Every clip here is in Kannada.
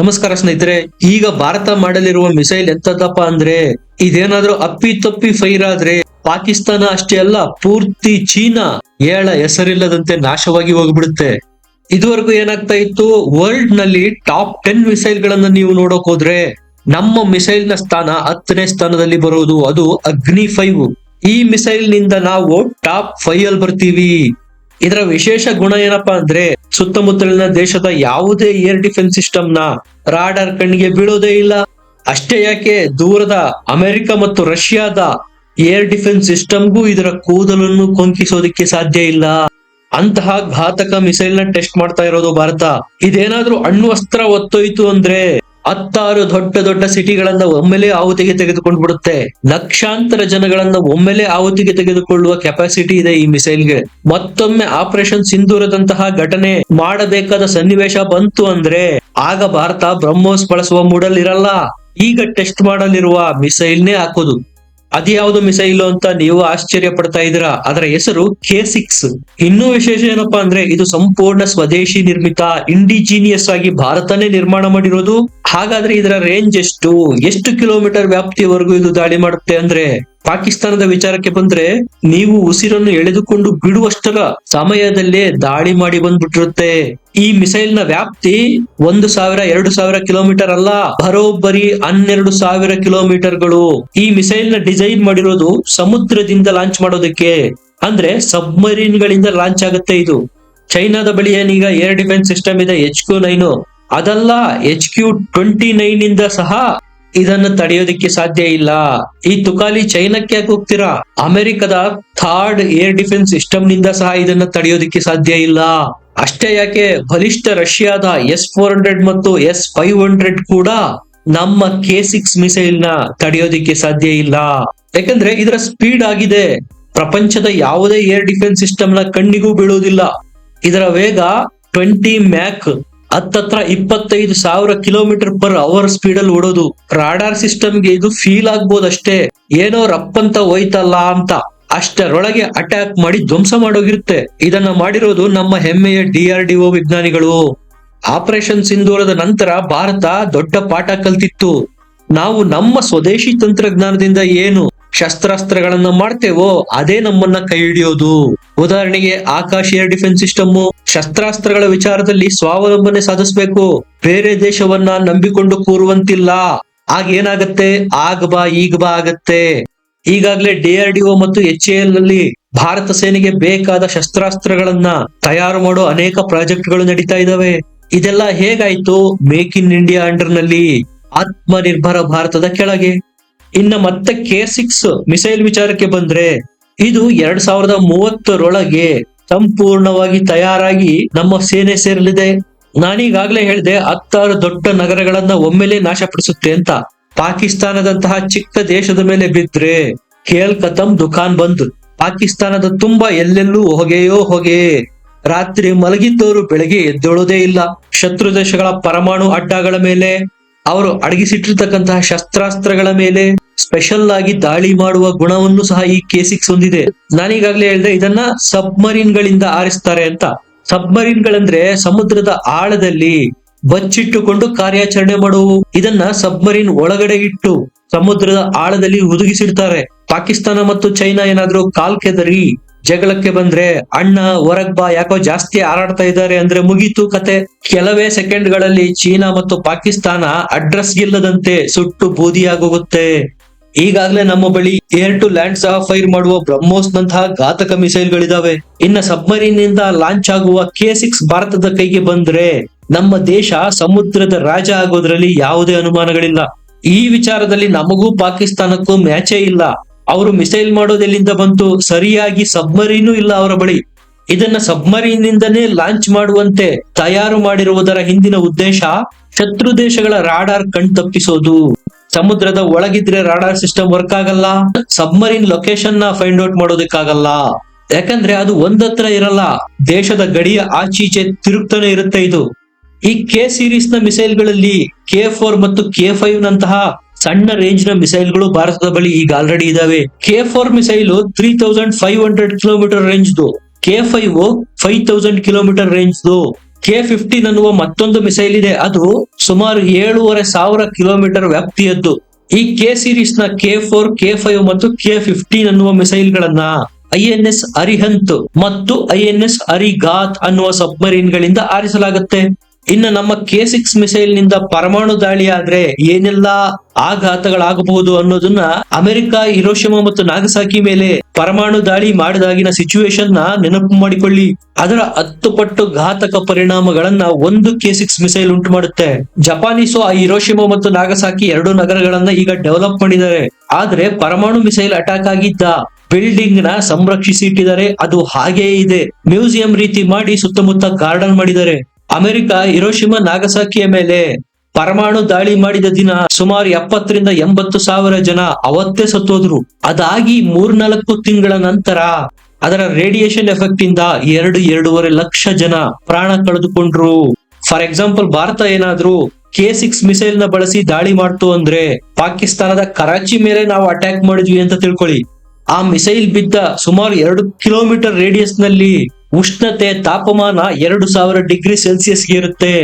ನಮಸ್ಕಾರ ಸ್ನೇಹಿತರೆ, ಈಗ ಭಾರತ ಮಾಡಲಿರುವ ಮಿಸೈಲ್ ಎಂತದಪ್ಪ ಅಂದ್ರೆ, ಇದೇನಾದ್ರೂ ಅಪ್ಪಿ ತಪ್ಪಿ ಫೈರ್ ಆದ್ರೆ, ಪಾಕಿಸ್ತಾನ ಅಷ್ಟೇ ಅಲ್ಲ, ಪೂರ್ತಿ ಚೀನಾ ಏಳ ಹೆಸರಿಲ್ಲದಂತೆ ನಾಶವಾಗಿ ಹೋಗ್ಬಿಡುತ್ತೆ. ಇದುವರೆಗೂ ಏನಾಗ್ತಾ ಇತ್ತು ವರ್ಲ್ಡ್ನಲ್ಲಿ ಟಾಪ್ ಟೆನ್ ಮಿಸೈಲ್ ಗಳನ್ನ ನೀವು ನೋಡಕ್ ಹೋದ್ರೆ, ನಮ್ಮ ಮಿಸೈಲ್ನ ಸ್ಥಾನ ಹತ್ತನೇ ಸ್ಥಾನದಲ್ಲಿ ಬರುವುದು ಅದು ಅಗ್ನಿ ಫೈವ್ ಈ ಮಿಸೈಲ್ನಿಂದ ನಾವು ಟಾಪ್ ಫೈವ್ ಅಲ್ಲಿ ಬರ್ತೀವಿ. ಇದರ ವಿಶೇಷ ಗುಣ ಏನಪ್ಪಾ ಅಂದ್ರೆ ಸುತ್ತಮುತ್ತಲಿನ ದೇಶದ ಯಾವುದೇ ಏರ್ ಡಿಫೆನ್ಸ್ ಸಿಸ್ಟಮ್ನ ರಾಡಾರ್ ಕಣ್ಣಿಗೆ ಬೀಳೋದೇ ಇಲ್ಲ. ಅಷ್ಟೇ ಯಾಕೆ ದೂರದ ಅಮೆರಿಕ ಮತ್ತು ರಷ್ಯಾದ ಏರ್ ಡಿಫೆನ್ಸ್ ಸಿಸ್ಟಮ್ಗೂ ಇದರ ಕೂದಲನ್ನು ಕೊಂಕಿಸೋದಕ್ಕೆ ಸಾಧ್ಯ ಇಲ್ಲ. ಅಂತಹ ಘಾತಕ ಮಿಸೈಲ್ನ ಟೆಸ್ಟ್ ಮಾಡ್ತಾ ಇರೋದು ಭಾರತ. ಇದೇನಾದ್ರೂ ಅಣ್ಣು ಅಸ್ತ್ರ ಒತ್ತೊಯ್ತು ಅಂದ್ರೆ ಹತ್ತಾರು ದೊಡ್ಡ ದೊಡ್ಡ ಸಿಟಿಗಳನ್ನ ಒಮ್ಮೆಲೆ ಆಹುತಿಗೆ ತೆಗೆದುಕೊಂಡು ಬಿಡುತ್ತೆ ಲಕ್ಷಾಂತರ ಜನಗಳನ್ನ ಒಮ್ಮೆಲೆ ಆಹುತಿಗೆ ತೆಗೆದುಕೊಳ್ಳುವ ಕೆಪಾಸಿಟಿ ಇದೆ ಈ ಮಿಸೈಲ್ಗೆ ಮತ್ತೊಮ್ಮೆ ಆಪರೇಷನ್ ಸಿಂಧೂರದಂತಹ ಘಟನೆ ಮಾಡಬೇಕಾದ ಸನ್ನಿವೇಶ ಬಂತು ಅಂದ್ರೆ ಆಗ ಭಾರತ ಬ್ರಹ್ಮೋಸ್ ಬಳಸುವ ಮೂಡಲ್ಲಿರಲ್ಲ ಈಗ ಟೆಸ್ಟ್ ಮಾಡಲಿರುವ ಮಿಸೈಲ್ನೇ ಹಾಕೋದು. ಅದ್ಯಾವುದು ಮಿಸೈಲು ಅಂತ ನೀವು ಆಶ್ಚರ್ಯ ಪಡ್ತಾ ಇದ್ದೀರಾ? ಅದರ ಹೆಸರು ಕೆ ಸಿಕ್ಸ್ ಇನ್ನೂ ವಿಶೇಷ ಏನಪ್ಪಾ ಅಂದ್ರೆ ಇದು ಸಂಪೂರ್ಣ ಸ್ವದೇಶಿ ನಿರ್ಮಿತ ಇಂಡಿಜಿನಿಯಸ್ ಆಗಿ ಭಾರತನೇ ನಿರ್ಮಾಣ ಮಾಡಿರೋದು. ಹಾಗಾದ್ರೆ ಇದರ ರೇಂಜ್ ಎಷ್ಟು? ಎಷ್ಟು ಕಿಲೋಮೀಟರ್ ವ್ಯಾಪ್ತಿವರೆಗೂ ಇದು ದಾಳಿ ಮಾಡುತ್ತೆ ಅಂದ್ರೆ ಪಾಕಿಸ್ತಾನದ ವಿಚಾರಕ್ಕೆ ಬಂದ್ರೆ ನೀವು ಉಸಿರನ್ನು ಎಳೆದುಕೊಂಡು ಬಿಡುವಷ್ಟರ ಸಮಯದಲ್ಲೇ ದಾಳಿ ಮಾಡಿ ಬಂದ್ಬಿಟ್ಟಿರುತ್ತೆ. ಈ ಮಿಸೈಲ್ನ ವ್ಯಾಪ್ತಿ ಒಂದು ಸಾವಿರ, ಎರಡು ಸಾವಿರ ಕಿಲೋಮೀಟರ್ ಅಲ್ಲ, ಬರೋಬ್ಬರಿ ಹನ್ನೆರಡು ಸಾವಿರ ಕಿಲೋಮೀಟರ್ಗಳು. ಈ ಮಿಸೈಲ್ನ ಡಿಸೈನ್ ಮಾಡಿರೋದು ಸಮುದ್ರದಿಂದ ಲಾಂಚ್ ಮಾಡೋದಕ್ಕೆ. ಅಂದ್ರೆ ಸಬ್ಮರೀನ್ ಗಳಿಂದ ಲಾಂಚ್ ಆಗುತ್ತೆ ಇದು. ಚೈನಾದ ಬಳಿ ಏನೀಗ ಏರ್ ಡಿಫೆನ್ಸ್ ಸಿಸ್ಟಮ್ ಇದೆ, ಎಚ್ ಕ್ಯೂ ನೈನ್. ಅದಲ್ಲ, ಎಚ್ ಕ್ಯೂ ಟ್ವೆಂಟಿ ನೈನ್ ಇಂದ ಸಹ ಇದನ್ನು ತಡೆಯೋದಿಕ್ಕೆ ಸಾಧ್ಯ ಇಲ್ಲ. ಈ ತುಕಾಲಿ ಚೈನಾಕ್ಕೆ ಯಾಕೆ ಹೋಗ್ತೀರಾ? ಅಮೆರಿಕದ ಥರ್ಡ್ ಏರ್ ಡಿಫೆನ್ಸ್ ಸಿಸ್ಟಮ್ನಿಂದ ಸಹ ಇದನ್ನ ತಡೆಯೋದಿಕ್ಕೆ ಸಾಧ್ಯ ಇಲ್ಲ. ಅಷ್ಟೇ ಯಾಕೆ, ಬಲಿಷ್ಠ ರಷ್ಯಾದ ಎಸ್ ಫೋರ್ ಹಂಡ್ರೆಡ್ ಮತ್ತು ಎಸ್ ಫೈವ್ ಹಂಡ್ರೆಡ್ ಕೂಡ ನಮ್ಮ ಕೆ ಸಿಕ್ಸ್ ಮಿಸೈಲ್ನ ತಡೆಯೋದಿಕ್ಕೆ ಸಾಧ್ಯ ಇಲ್ಲ. ಯಾಕಂದ್ರೆ ಇದರ ಸ್ಪೀಡ್ ಆಗಿದೆ. ಪ್ರಪಂಚದ ಯಾವುದೇ ಏರ್ ಡಿಫೆನ್ಸ್ ಸಿಸ್ಟಮ್ನ ಕಣ್ಣಿಗೂ ಬೀಳುವುದಿಲ್ಲ. ಇದರ ವೇಗ ಟ್ವೆಂಟಿ ಮ್ಯಾಕ್ ಹತ್ತತ್ರ ಇಪ್ಪತ್ತೈದು ಸಾವಿರ ಕಿಲೋಮೀಟರ್ ಪರ್ ಅವರ್ ಸ್ಪೀಡ್ ಅಲ್ಲಿ ಓಡೋದು. ರಾಡಾರ್ ಸಿಸ್ಟಮ್ಗೆ ಇದು ಫೀಲ್ ಆಗ್ಬೋದು ಅಷ್ಟೇ ಏನೋ ರಪ್ಪಂತ ಹೋಯ್ತಲ್ಲ ಅಂತ. ಅಷ್ಟರೊಳಗೆ ಅಟ್ಯಾಕ್ ಮಾಡಿ ಧ್ವಂಸ ಮಾಡೋಗಿರುತ್ತೆ. ಇದನ್ನ ಮಾಡಿರೋದು ನಮ್ಮ ಹೆಮ್ಮೆಯ ಡಿ ಆರ್ ಡಿ ಒ ವಿಜ್ಞಾನಿಗಳು. ಆಪರೇಷನ್ ಸಿಂಧೂರದ ನಂತರ ಭಾರತ ದೊಡ್ಡ ಪಾಠ ಕಲ್ತಿತ್ತು. ನಾವು ನಮ್ಮ ಸ್ವದೇಶಿ ತಂತ್ರಜ್ಞಾನದಿಂದ ಏನು? ಶಸ್ತ್ರಾಸ್ತ್ರಗಳನ್ನ ಮಾಡ್ತೇವೋ, ಅದೇ ನಮ್ಮನ್ನ ಕೈ ಹಿಡಿಯೋದು. ಉದಾಹರಣೆಗೆ ಆಕಾಶ ಏರ್ ಡಿಫೆನ್ಸ್ ಸಿಸ್ಟಮ್. ಶಸ್ತ್ರಾಸ್ತ್ರಗಳ ವಿಚಾರದಲ್ಲಿ ಸ್ವಾವಲಂಬನೆ ಸಾಧಿಸಬೇಕು. ಬೇರೆ ದೇಶವನ್ನ ನಂಬಿಕೊಂಡು ಕೂರುವಂತಿಲ್ಲ. ಆಗ ಏನಾಗತ್ತೆ? ಆಗ ಬಾ, ಈಗ ಬಾ ಆಗತ್ತೆ. ಈಗಾಗಲೇ ಡಿಆರ್ಡಿಒ ಮತ್ತು ಎಚ್ ಎಲ್ನಲ್ಲಿ ಭಾರತ ಸೇನೆಗೆ ಬೇಕಾದ ಶಸ್ತ್ರಾಸ್ತ್ರಗಳನ್ನ ತಯಾರು ಮಾಡೋ ಅನೇಕ ಪ್ರಾಜೆಕ್ಟ್ಗಳು ನಡೀತಾ ಇದಾವೆ. ಇದೆಲ್ಲ ಹೇಗಾಯ್ತು? ಮೇಕ್ ಇನ್ ಇಂಡಿಯಾ ಅಂಡರ್ನಲ್ಲಿ ಆತ್ಮನಿರ್ಭರ ಭಾರತದ ಕೆಳಗೆ. ಇನ್ನ ಮತ್ತೆ ಕೆ ಸಿಕ್ಸ್ ಮಿಸೈಲ್ ವಿಚಾರಕ್ಕೆ ಬಂದ್ರೆ ಇದು ಎರಡ್ ಸಾವಿರದ ಮೂವತ್ತರೊಳಗೆ ಸಂಪೂರ್ಣವಾಗಿ ತಯಾರಾಗಿ ನಮ್ಮ ಸೇನೆ ಸೇರಲಿದೆ. ನಾನೀಗಾಗ್ಲೇ ಹೇಳಿದೆ, ಹತ್ತಾರು ದೊಡ್ಡ ನಗರಗಳನ್ನ ಒಮ್ಮೆಲೆ ನಾಶಪಡಿಸುತ್ತೆ ಅಂತ. ಪಾಕಿಸ್ತಾನದಂತಹ ಚಿಕ್ಕ ದೇಶದ ಮೇಲೆ ಬಿದ್ರೆ ಖೇಲ್ ಕತಮ್ ದುಖಾನ್ ಬಂದ್. ಪಾಕಿಸ್ತಾನದ ತುಂಬಾ ಎಲ್ಲೆಲ್ಲೂ ಹೊಗೆಯೋ ಹೊಗೆ. ರಾತ್ರಿ ಮಲಗಿದ್ದವರು ಬೆಳಗ್ಗೆ ಎದ್ದೇಳೋದೇ ಇಲ್ಲ. ಶತ್ರು ದೇಶಗಳ ಪರಮಾಣು ಅಡ್ಡಗಳ ಮೇಲೆ ಅವರು ಅಡಗಿಸಿಟ್ಟಿರ್ತಕ್ಕಂತಹ ಶಸ್ತ್ರಾಸ್ತ್ರಗಳ ಮೇಲೆ ಸ್ಪೆಷಲ್ ಆಗಿ ದಾಳಿ ಮಾಡುವ ಗುಣವನ್ನು ಸಹ ಈ ಕೆ ಸಿಕ್ಸ್ ಹೊಂದಿದೆ. ನಾನೀಗಾಗಲೇ ಹೇಳಿದೆ, ಇದನ್ನ ಸಬ್ಮರೀನ್ ಗಳಿಂದ ಆರಿಸ್ತಾರೆ ಅಂತ. ಸಬ್ಮರೀನ್ ಗಳಂದ್ರೆ ಸಮುದ್ರದ ಆಳದಲ್ಲಿ ಬಚ್ಚಿಟ್ಟುಕೊಂಡು ಕಾರ್ಯಾಚರಣೆ ಮಾಡುವು ಇದನ್ನ ಸಬ್ಮರೀನ್ ಒಳಗಡೆ ಇಟ್ಟು ಸಮುದ್ರದ ಆಳದಲ್ಲಿ ಹುದುಗಿಸಿಡ್ತಾರೆ. ಪಾಕಿಸ್ತಾನ ಮತ್ತು ಚೈನಾ ಏನಾದ್ರೂ ಕಾಲ್ ಕೆದರಿ ಜಗಳಕ್ಕೆ ಬಂದ್ರೆ ಅಣ್ಣ ಹೊರಗ್ ಬಾ, ಯಾಕೋ ಜಾಸ್ತಿ ಹಾರಾಡ್ತಾ ಇದ್ದಾರೆ ಅಂದ್ರೆ ಮುಗೀತು ಕತೆ. ಕೆಲವೇ ಸೆಕೆಂಡ್ಗಳಲ್ಲಿ ಚೀನಾ ಮತ್ತು ಪಾಕಿಸ್ತಾನ ಅಡ್ರೆಸ್ ಇಲ್ಲದಂತೆ ಸುಟ್ಟು ಬೂದಿಯಾಗೋಗುತ್ತೆ. ಈಗಾಗಲೇ ನಮ್ಮ ಬಳಿ ಏರ್ ಟು ಲ್ಯಾಂಡ್ ಸಹ ಫೈರ್ ಮಾಡುವ ಬ್ರಹ್ಮೋಸ್ ನಂತಹ ಘಾತಕ ಮಿಸೈಲ್ ಗಳಿದಾವೆ ಇನ್ನ ಸಬ್ಮರೀನ್ನಿಂದ ಲಾಂಚ್ ಆಗುವ ಕೆ ಸಿಕ್ಸ್ ಭಾರತದ ಕೈಗೆ ಬಂದ್ರೆ ನಮ್ಮ ದೇಶ ಸಮುದ್ರದ ರಾಜ ಆಗೋದ್ರಲ್ಲಿ ಯಾವುದೇ ಅನುಮಾನಗಳಿಲ್ಲ. ಈ ವಿಚಾರದಲ್ಲಿ ನಮಗೂ ಪಾಕಿಸ್ತಾನಕ್ಕೂ ಮ್ಯಾಚೇ ಇಲ್ಲ. ಅವರು ಮಿಸೈಲ್ ಮಾಡೋದೆಲ್ಲಿಂದ ಬಂತು? ಸರಿಯಾಗಿ ಸಬ್ಮರೀನು ಇಲ್ಲ ಅವರ ಬಳಿ. ಇದನ್ನ ಸಬ್ಮರೀನ್ ನಿಂದನೇ ಲಾಂಚ್ ಮಾಡುವಂತೆ ತಯಾರು ಮಾಡಿರುವುದರ ಹಿಂದಿನ ಉದ್ದೇಶ ಶತ್ರು ದೇಶಗಳ ರಾಡಾರ್ ಕಣ್ ತಪ್ಪಿಸೋದು. ಸಮುದ್ರದ ಒಳಗಿದ್ರೆ ರಾಡಾರ್ ಸಿಸ್ಟಮ್ ವರ್ಕ್ ಆಗಲ್ಲ. ಸಬ್ಮರೀನ್ ಲೊಕೇಶನ್ನ ಫೈಂಡ್ ಔಟ್ ಮಾಡೋದಕ್ಕಾಗಲ್ಲ. ಯಾಕಂದ್ರೆ ಅದು ಒಂದತ್ರ ಇರಲ್ಲ. ದೇಶದ ಗಡಿಯ ಆಚೀಚೆ ತಿರುಗ್ತಾನೆ ಇರುತ್ತೆ ಇದು. ಈ ಕೆ ಸೀರೀಸ್ನ ಮಿಸೈಲ್ಗಳಲ್ಲಿ ಕೆ ಫೋರ್ ಮತ್ತು ಕೆ ಫೈವ್ ನಂತಹ ಸಣ್ಣ ರೇಂಜ್ನ ಮಿಸೈಲ್ಗಳು ಭಾರತದ ಬಳಿ ಈಗ ಆಲ್ರೆಡಿ ಇದಾವೆ. K four missile three thousand five hundred kilometre ರೇಂಜ್ದು K five five thousand kilometre ರೇಂಜ್ದು K fifteen ಅನ್ನುವ ಮತ್ತೊಂದು ಮಿಸೈಲ್ ಇದೆ. ಅದು ಸುಮಾರು ಏಳೂವರೆ ಸಾವಿರ ಕಿಲೋಮೀಟರ್ ವ್ಯಾಪ್ತಿಯದ್ದು. ಈ ಕೆ ಸಿರೀಸ್ನ ಕೆ ಫೋರ್ ಕೆ ಫೈವ್ ಮತ್ತು ಕೆ ಫಿಫ್ಟೀನ್ ಅನ್ನುವ ಮಿಸೈಲ್ ಗಳನ್ನ ಐ ಎನ್ ಎಸ್ ಅರಿಹಂತ್ ಮತ್ತು ಐ ಎನ್ ಎಸ್ ಅರಿಗಾತ್ ಅನ್ನುವ ಸಬ್ಮರೀನ್ ಗಳಿಂದ ಆರಿಸಲಾಗುತ್ತೆ. ಇನ್ನು ನಮ್ಮ ಕೆ ಸಿಕ್ಸ್ ಮಿಸೈಲ್ನಿಂದ ಪರಮಾಣು ದಾಳಿ ಆದ್ರೆ ಏನೆಲ್ಲ ಆಘಾತಗಳಾಗಬಹುದು ಅನ್ನೋದನ್ನ ಅಮೆರಿಕ, ಹಿರೋಶಿಮಾ ಮತ್ತು ನಾಗಸಾಕಿ ಮೇಲೆ ಪರಮಾಣು ದಾಳಿ ಮಾಡಿದಾಗಿನ ಸಿಚುವೇಶನ್ನ ನೆನಪು ಮಾಡಿಕೊಳ್ಳಿ. ಅದರ ಹತ್ತು ಪಟ್ಟು ಘಾತಕ ಪರಿಣಾಮಗಳನ್ನ ಒಂದು ಕೆ ಸಿಕ್ಸ್ ಮಿಸೈಲ್ ಉಂಟು ಮಾಡುತ್ತೆ. ಜಪಾನೀಸು, ಆ ಹಿರೋಶಿಮಾ ಮತ್ತು ನಾಗಸಾಕಿ ಎರಡು ನಗರಗಳನ್ನ ಈಗ ಡೆವಲಪ್ ಮಾಡಿದ್ದಾರೆ. ಆದ್ರೆ ಪರಮಾಣು ಮಿಸೈಲ್ ಅಟ್ಯಾಕ್ ಆಗಿದ್ದ ಬಿಲ್ಡಿಂಗ್ನ ಸಂರಕ್ಷಿಸಿ ಇಟ್ಟಿದ್ದಾರೆ ಅದು ಹಾಗೇ ಇದೆ. ಮ್ಯೂಸಿಯಂ ರೀತಿ ಮಾಡಿ ಸುತ್ತಮುತ್ತ ಗಾರ್ಡನ್ ಮಾಡಿದ್ದಾರೆ. ಅಮೆರಿಕ, ಹಿರೋಶಿಮಾ, ನಾಗಸಾಕಿಯ ಮೇಲೆ ಪರಮಾಣು ದಾಳಿ ಮಾಡಿದ ದಿನ ಸುಮಾರು ಎಪ್ಪತ್ತರಿಂದ ಎಂಬತ್ತು ಸಾವಿರ ಜನ ಅವತ್ತೇ ಸತ್ತೋದ್ರು. ಅದಾಗಿ ಮೂರ್ನಾಲ್ಕು ತಿಂಗಳ ನಂತರ ಅದರ ರೇಡಿಯೇಷನ್ ಎಫೆಕ್ಟ್ ಇಂದ ಎರಡು, ಎರಡೂವರೆ ಲಕ್ಷ ಜನ ಪ್ರಾಣ ಕಳೆದುಕೊಂಡ್ರು. ಫಾರ್ ಎಕ್ಸಾಂಪಲ್, ಭಾರತ ಏನಾದ್ರೂ ಕೆ ಸಿಕ್ಸ್ ಮಿಸೈಲ್ನ ಬಳಸಿ ದಾಳಿ ಮಾಡ್ತು ಅಂದ್ರೆ ಪಾಕಿಸ್ತಾನದ ಕರಾಚಿ ಮೇಲೆ ನಾವು ಅಟ್ಯಾಕ್ ಮಾಡಿದ್ವಿ ಅಂತ ತಿಳ್ಕೊಳ್ಳಿ. ಆ ಮಿಸೈಲ್ ಬಿದ್ದ ಸುಮಾರು ಎರಡು ಕಿಲೋಮೀಟರ್ ರೇಡಿಯಸ್ನಲ್ಲಿ ಉಷ್ಣತೆ ತಾಪಮಾನ ಎರಡು ಸಾವಿರ ಡಿಗ್ರಿ ಸೆಲ್ಸಿಯಸ್ ಇರುತ್ತೆ.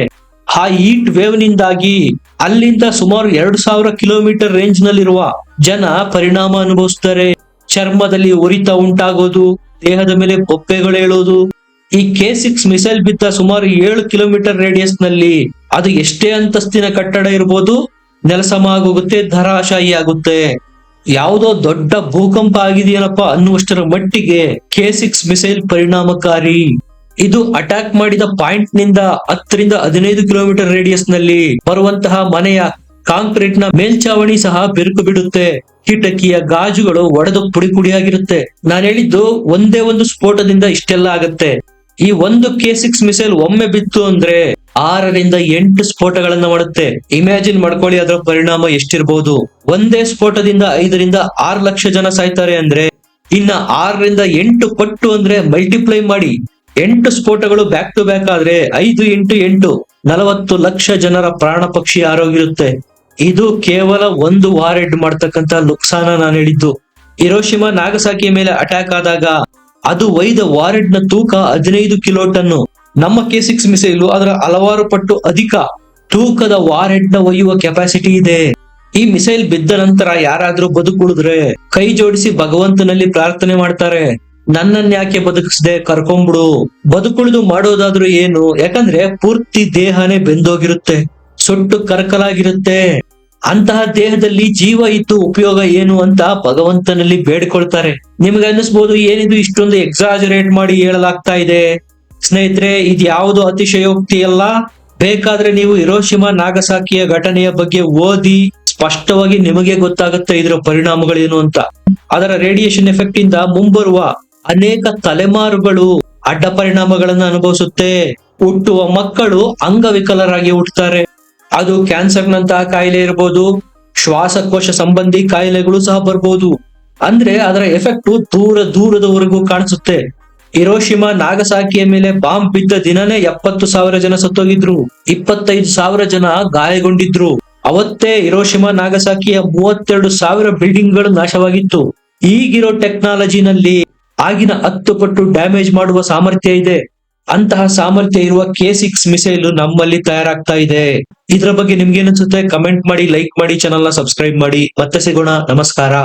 ಆ ಹೀಟ್ ವೇವ್ ನಿಂದಾಗಿ ಅಲ್ಲಿಂದ ಸುಮಾರು ಎರಡು ಸಾವಿರ ಕಿಲೋಮೀಟರ್ ರೇಂಜ್ ನಲ್ಲಿರುವ ಜನ ಪರಿಣಾಮ ಅನುಭವಿಸ್ತಾರೆ. ಚರ್ಮದಲ್ಲಿ ಉರಿತ ಉಂಟಾಗೋದು, ದೇಹದ ಮೇಲೆ ಏಳೋದು. ಈ ಕೆ ಸಿಕ್ಸ್ ಮಿಸೈಲ್ ಬಿದ್ದ ಸುಮಾರು ಏಳು ಕಿಲೋಮೀಟರ್ ರೇಡಿಯಸ್ನಲ್ಲಿ ಅದು ಎಷ್ಟೇ ಅಂತಸ್ತಿನ ಕಟ್ಟಡ ಇರ್ಬೋದು ನೆಲಸಮ ಆಗೋಗುತ್ತೆ ಧರಾಶಾಹಿ ಆಗುತ್ತೆ ಯಾವುದೋ ದೊಡ್ಡ ಭೂಕಂಪ ಆಗಿದೆಯಲ್ಲಪ್ಪ ಅನ್ನುವಷ್ಟರ ಮಟ್ಟಿಗೆ ಕೆ ಸಿಕ್ಸ್ ಮಿಸೈಲ್ ಪರಿಣಾಮಕಾರಿ. ಇದು ಅಟ್ಯಾಕ್ ಮಾಡಿದ ಪಾಯಿಂಟ್ನಿಂದ ಹತ್ತರಿಂದ ಹದಿನೈದು ಕಿಲೋಮೀಟರ್ ರೇಡಿಯಸ್ನಲ್ಲಿ ಬರುವಂತಹ ಮನೆಯ ಕಾಂಕ್ರೀಟ್ನ ಮೇಲ್ಚಾವಣಿ ಸಹ ಬಿರುಕು ಬಿಡುತ್ತೆ. ಕಿಟಕಿಯ ಗಾಜುಗಳು ಒಡೆದು ಪುಡಿ ಪುಡಿಯಾಗಿರುತ್ತೆ. ನಾನು ಹೇಳಿದ್ದು ಒಂದೇ ಒಂದು ಸ್ಫೋಟದಿಂದ ಇಷ್ಟೆಲ್ಲ ಆಗತ್ತೆ. ಈ ಒಂದು ಕೆ ಸಿಕ್ಸ್ ಮಿಸೈಲ್ ಒಮ್ಮೆ ಬಿತ್ತು ಅಂದ್ರೆ ಆರರಿಂದ ಎಂಟು ಸ್ಫೋಟಗಳನ್ನ ಮಾಡುತ್ತೆ. ಇಮ್ಯಾಜಿನ್ ಮಾಡ್ಕೊಳ್ಳಿ ಅದರ ಪರಿಣಾಮ ಎಷ್ಟಿರಬಹುದು ಒಂದೇ ಸ್ಫೋಟದಿಂದ ಐದರಿಂದ ಆರು ಲಕ್ಷ ಜನ ಸಾಯ್ತಾರೆ ಅಂದ್ರೆ, ಇನ್ನ ಆರರಿಂದ ಎಂಟು ಪಟ್ಟು ಅಂದ್ರೆ ಮಲ್ಟಿಪ್ಲೈ ಮಾಡಿ. ಎಂಟು ಸ್ಫೋಟಗಳು ಬ್ಯಾಕ್ ಟು ಬ್ಯಾಕ್ ಆದ್ರೆ ಐದು ಎಂಟು ಎಂಟು, ನಲವತ್ತು ಲಕ್ಷ ಜನರ ಪ್ರಾಣ ಪಕ್ಷಿ ಆರೋಗಿರುತ್ತೆ. ಇದು ಕೇವಲ ಒಂದು ವಾರ್ ಎಡ್ ಮಾಡ್ತಕ್ಕಂತ ನುಕ್ಸಾನ ನಾನು ಹೇಳಿದ್ದು. ಹಿರೋಶಿಮಾ ನಾಗಸಾಕಿಯ ಮೇಲೆ ಅಟ್ಯಾಕ್ ಆದಾಗ ಅದು ಒಯ್ದ ವಾರೆಡ್ನ ತೂಕ ಹದಿನೈದು ಕಿಲೋ ಟನ್ನು. ನಮ್ಮ ಕೆ ಸಿಕ್ಸ್ ಮಿಸೈಲು ಅದರ ಹಲವಾರು ಪಟ್ಟು ಅಧಿಕ ತೂಕದ ವಾರೆಡ್ನ ಒಯ್ಯುವ ಕೆಪಾಸಿಟಿ ಇದೆ. ಈ ಮಿಸೈಲ್ ಬಿದ್ದ ನಂತರ ಯಾರಾದ್ರೂ ಬದುಕುಳಿದ್ರೆ ಕೈ ಜೋಡಿಸಿ ಭಗವಂತನಲ್ಲಿ ಪ್ರಾರ್ಥನೆ ಮಾಡ್ತಾರೆ. ನನ್ನನ್ ಯಾಕೆ ಬದುಕಿಸ್ದೆ ಕರ್ಕೊಂಬಿಡು. ಬದುಕುಳಿದು ಮಾಡೋದಾದ್ರೂ ಏನು? ಯಾಕಂದ್ರೆ ಪೂರ್ತಿ ದೇಹನೇ ಬೆಂದೋಗಿರುತ್ತೆ. ಸೊಟ್ಟು ಕರಕಲಾಗಿರುತ್ತೆ. ಅಂತಹ ದೇಹದಲ್ಲಿ ಜೀವ ಇತ್ತು ಉಪಯೋಗ ಏನು ಅಂತ ಭಗವಂತನಲ್ಲಿ ಬೇಡ್ಕೊಳ್ತಾರೆ. ನಿಮ್ಗೆ ಅನ್ನಿಸ್ಬೋದು ಏನಿದು ಇಷ್ಟೊಂದು ಎಕ್ಸಾಜರೇಟ್ ಮಾಡಿ ಹೇಳಲಾಗ್ತಾ ಇದೆ. ಸ್ನೇಹಿತರೆ, ಇದ್ಯಾವುದು ಅತಿಶಯೋಕ್ತಿ ಅಲ್ಲ? ಬೇಕಾದ್ರೆ ನೀವು ಹಿರೋಶಿಮಾ ನಾಗಸಾಕಿಯ ಘಟನೆಯ ಬಗ್ಗೆ ಓದಿ, ಸ್ಪಷ್ಟವಾಗಿ ನಿಮಗೆ ಗೊತ್ತಾಗುತ್ತೆ ಇದರ ಪರಿಣಾಮಗಳೇನು ಅಂತ. ಅದರ ರೇಡಿಯೇಷನ್ ಎಫೆಕ್ಟ್ ಇಂದ ಮುಂಬರುವ ಅನೇಕ ತಲೆಮಾರುಗಳು ಅಡ್ಡ ಪರಿಣಾಮಗಳನ್ನ ಅನುಭವಿಸುತ್ತೆ. ಹುಟ್ಟುವ ಮಕ್ಕಳು ಅಂಗವಿಕಲರಾಗಿ ಹುಟ್ಟುತ್ತಾರೆ ಅದು ಕ್ಯಾನ್ಸರ್ ನಂತಹ ಕಾಯಿಲೆ ಇರಬಹುದು ಶ್ವಾಸಕೋಶ ಸಂಬಂಧಿ ಕಾಯಿಲೆಗಳು ಸಹ ಬರ್ಬೋದು. ಅಂದ್ರೆ ಅದರ ಎಫೆಕ್ಟ್ ದೂರ ದೂರದವರೆಗೂ ಕಾಣಿಸುತ್ತೆ. ಹಿರೋಶಿಮಾ ನಾಗಸಾಕಿಯ ಮೇಲೆ ಬಾಂಬ್ ಬಿದ್ದ ದಿನನೇ ಎಪ್ಪತ್ತು ಸಾವಿರ ಜನ ಸತ್ತೋಗಿದ್ರು. ಇಪ್ಪತ್ತೈದು ಸಾವಿರ ಜನ ಗಾಯಗೊಂಡಿದ್ರು. ಅವತ್ತೇ ಹಿರೋಶಿಮಾ ನಾಗಸಾಕಿಯ ಮೂವತ್ತೆರಡು ಸಾವಿರ ಬಿಲ್ಡಿಂಗ್ಗಳು ನಾಶವಾಗಿತ್ತು. ಈಗಿರೋ ಟೆಕ್ನಾಲಜಿನಲ್ಲಿ ಆಗಿನ ಹತ್ತು ಪಟ್ಟು ಡ್ಯಾಮೇಜ್ ಮಾಡುವ ಸಾಮರ್ಥ್ಯ ಇದೆ. ಅಂತಹ ಸಾಮರ್ಥ್ಯ ಇರುವ ಕೆ ಸಿಕ್ಸ್ ಮಿಸೈಲ್ ನಮ್ಮಲ್ಲಿ ತಯಾರಾಗ್ತಾ ಇದೆ. ಇದ್ರ ಬಗ್ಗೆ ನಿಮ್ಗೆ ಅನ್ಸುತ್ತೆ? ಕಮೆಂಟ್ ಮಾಡಿ, ಲೈಕ್ ಮಾಡಿ ಚಾನಲ್ನ ಸಬ್ಸ್ಕ್ರೈಬ್ ಮಾಡಿ. ಮತ್ತೆ ಸಿಗೋಣ. ನಮಸ್ಕಾರ.